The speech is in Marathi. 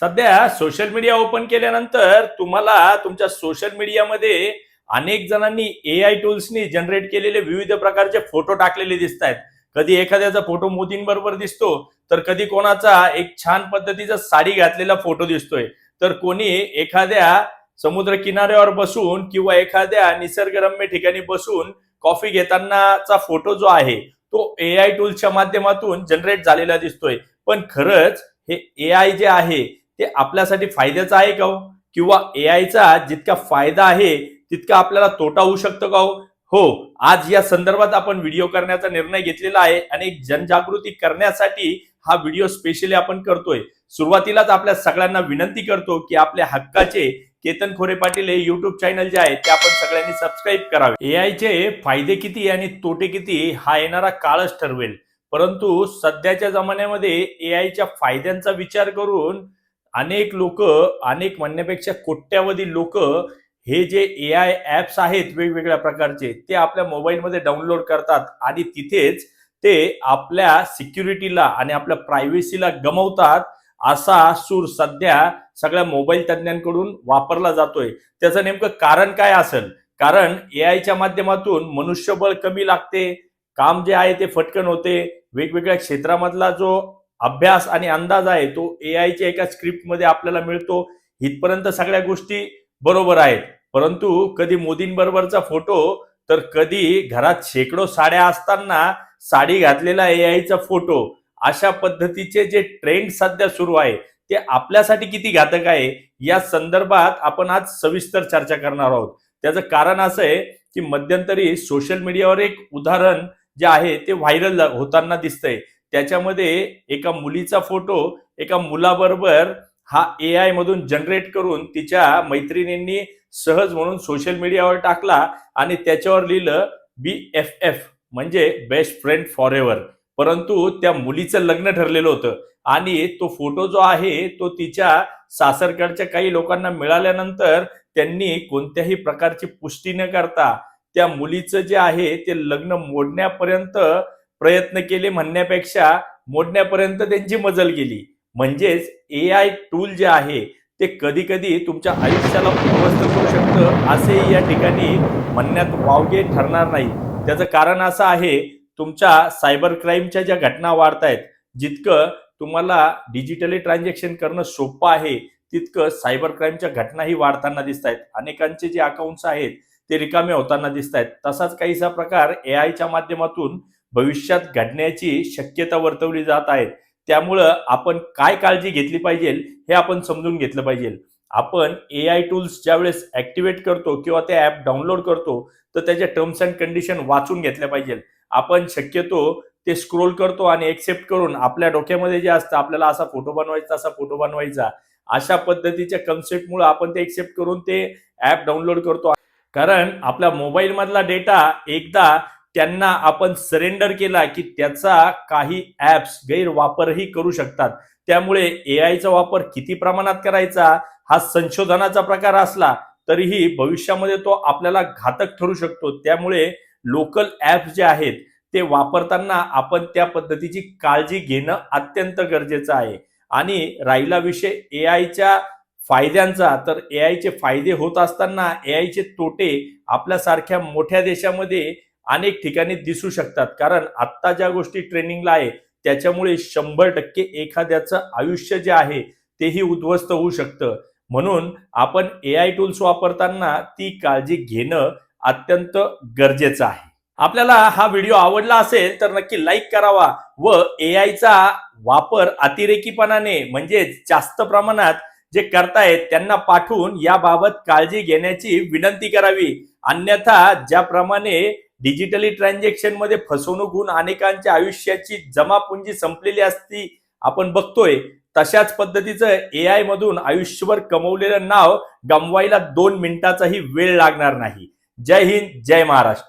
सध्या सोशल मीडिया ओपन केल्यानंतर तुम्हाला तुमच्या सोशल मीडियामध्ये अनेक जणांनी ए आय टूल्सनी जनरेट केलेले विविध प्रकारचे फोटो टाकलेले दिसत आहेत कधी एखाद्याचा फोटो मोदींबरोबर दिसतो तर कधी कोणाचा एक छान पद्धतीचा साडी घातलेला फोटो दिसतोय. तर कोणी एखाद्या समुद्र किनाऱ्यावर बसून किंवा एखाद्या निसर्गरम्य ठिकाणी बसून कॉफी घेतानाचा फोटो जो आहे तो ए आय टूल्सच्या माध्यमातून जनरेट झालेला दिसतोय. पण खरंच हे ए आय जे आहे ते आपल्यासाठी फायद्याचं आहे का हो? किंवा ए आयचा जितका फायदा आहे तितका आपल्याला तोटा होऊ शकतो का हो? हो आज या संदर्भात आपण व्हिडिओ करण्याचा निर्णय घेतलेला आहे आणि जनजागृती करण्यासाठी हा व्हिडिओ स्पेशली आपण करतोय सुरुवातीलाच आपल्या सगळ्यांना विनंती करतो की आपल्या हक्काचे केतन खोरे पाटील हे युट्यूब चॅनल जे आहे ते आपण सगळ्यांनी सबस्क्राईब करावे ए आयचे फायदे किती आणि तोटे किती हा येणारा काळच ठरवेल परंतु सध्याच्या जमान्यामध्ये ए आयच्या फायद्यांचा विचार करून अनेक लोक अनेक म्हणण्यापेक्षा कोट्यावधी लोक हे जे ए आय ॲप्स आहेत वेगवेगळ्या प्रकारचे ते आपल्या मोबाईलमध्ये डाउनलोड करतात आणि तिथेच ते आपल्या सिक्युरिटीला आणि आपल्या प्रायव्हसीला गमवतात असा सूर सध्या सगळ्या मोबाईल तज्ज्ञांकडून वापरला जातोय. त्याचं नेमकं कारण काय असेल? कारण ए आयच्या माध्यमातून मनुष्यबळ कमी लागते काम जे आहे ते फटकन होते वेगवेगळ्या क्षेत्रामधला जो अभ्यास आणि अंदाज आहे तो ए आयच्या एका स्क्रिप्टमध्ये आपल्याला मिळतो. इथपर्यंत सगळ्या गोष्टी बरोबर आहेत. परंतु कधी मोदींबरोबरचा फोटो तर कधी घरात शेकडो साड्या असताना साडी घातलेला ए आयचा फोटो अशा पद्धतीचे जे ट्रेंड सध्या सुरू आहे ते आपल्यासाठी किती घातक आहे या संदर्भात आपण आज सविस्तर चर्चा करणार आहोत. त्याचं कारण असं आहे की मध्यंतरी सोशल मीडियावर एक उदाहरण जे आहे ते व्हायरल होताना दिसतंय. त्याच्यामध्ये एका मुलीचा फोटो एका मुलाबरोबर हा ए आय मधून जनरेट करून तिच्या मैत्रिणींनी सहज म्हणून सोशल मीडियावर टाकला आणि त्याच्यावर लिहिलं बी एफ एफ म्हणजे बेस्ट फ्रेंड फॉर एव्हर परंतु त्या मुलीचं लग्न ठरलेलं होतं आणि तो फोटो जो आहे तो तिच्या सासरकडच्या काही लोकांना मिळाल्यानंतर त्यांनी कोणत्याही प्रकारची पुष्टी न करता त्या मुलीचं जे आहे ते लग्न मोडण्यापर्यंत प्रयत्न केले म्हणण्यापेक्षा मोडण्यापर्यंत त्यांची मजल गेली. म्हणजेच ए आय टूल जे आहे ते कधी कधी तुमच्या आयुष्याला उद्ध्वस्त करू शकतं असेही या ठिकाणी म्हणण्यात वावगे ठरणार नाही त्याचं कारण असं आहे तुमच्या सायबर क्राईमच्या ज्या घटना वाढत आहेत जितकं तुम्हाला डिजिटली ट्रान्झॅक्शन करणं सोपं आहे तितकं सायबर क्राईमच्या घटनाही वाढताना दिसत आहेत अनेकांचे जे अकाउंट्स आहेत ते रिकामे होताना दिसत आहेत तसाच काहीसा प्रकार ए आयच्या माध्यमातून भविष्यात घडण्याची शक्यता वर्तवली जात आहे त्यामुळं आपण काय काळजी घेतली पाहिजे हे आपण समजून घेतलं पाहिजे. आपण ए आय टूल्स ज्यावेळेस ऍक्टिव्हेट करतो किंवा ते ऍप डाउनलोड करतो तर त्याच्या टर्म्स अँड कंडिशन वाचून घेतल्या पाहिजे. आपण शक्यतो ते स्क्रोल करतो आणि एक्सेप्ट करून आपल्या डोक्यामध्ये जे असतं आपल्याला असा फोटो बनवायचा असा फोटो बनवायचा अशा पद्धतीच्या कन्सेप्टमुळे आपण ते एक्सेप्ट करून ते ऍप डाउनलोड करतो. कारण आपल्या मोबाईल मधला डेटा एकदा त्यांना आपण सरेंडर केला की त्याचा काही ऍप्स गैरवापरही करू शकतात. त्यामुळे ए आयचा वापर किती प्रमाणात करायचा हा संशोधनाचा प्रकार असला तरीही भविष्यामध्ये तो आपल्याला घातक ठरू शकतो. त्यामुळे लोकल ऍप्स जे आहेत ते वापरताना आपण त्या पद्धतीची काळजी घेणं अत्यंत गरजेचं आहे. आणि राहिला विषय ए आयच्या फायद्यांचा तर ए आयचे फायदे होत असताना ए आयचे तोटे आपल्यासारख्या मोठ्या देशामध्ये अनेक ठिकाणी दिसू शकतात. कारण आत्ता ज्या गोष्टी ट्रेनिंगला आहे त्याच्यामुळे शंभर टक्के एखाद्याचं आयुष्य जे आहे तेही उद्ध्वस्त होऊ शकतं. म्हणून आपण ए आय टूल्स वापरताना ती काळजी घेणं अत्यंत गरजेचं आहे. आपल्याला हा व्हिडिओ आवडला असेल तर नक्की लाईक करावा व ए आयचा वापर अतिरेकीपणाने म्हणजे जास्त प्रमाणात जे करतायत त्यांना पाठवून याबाबत काळजी घेण्याची विनंती करावी. अन्यथा ज्याप्रमाणे डिजिटली ट्रान्झॅक्शनमध्ये फसवणूक होऊन अनेकांच्या आयुष्याची जमापुंजी संपलेली असती आपण बघतोय. तशाच पद्धतीचं ए आय मधून आयुष्यभर कमवलेलं नाव गमवायला दोन मिनिटाचाही वेळ लागणार नाही. जय हिंद जय महाराष्ट्र.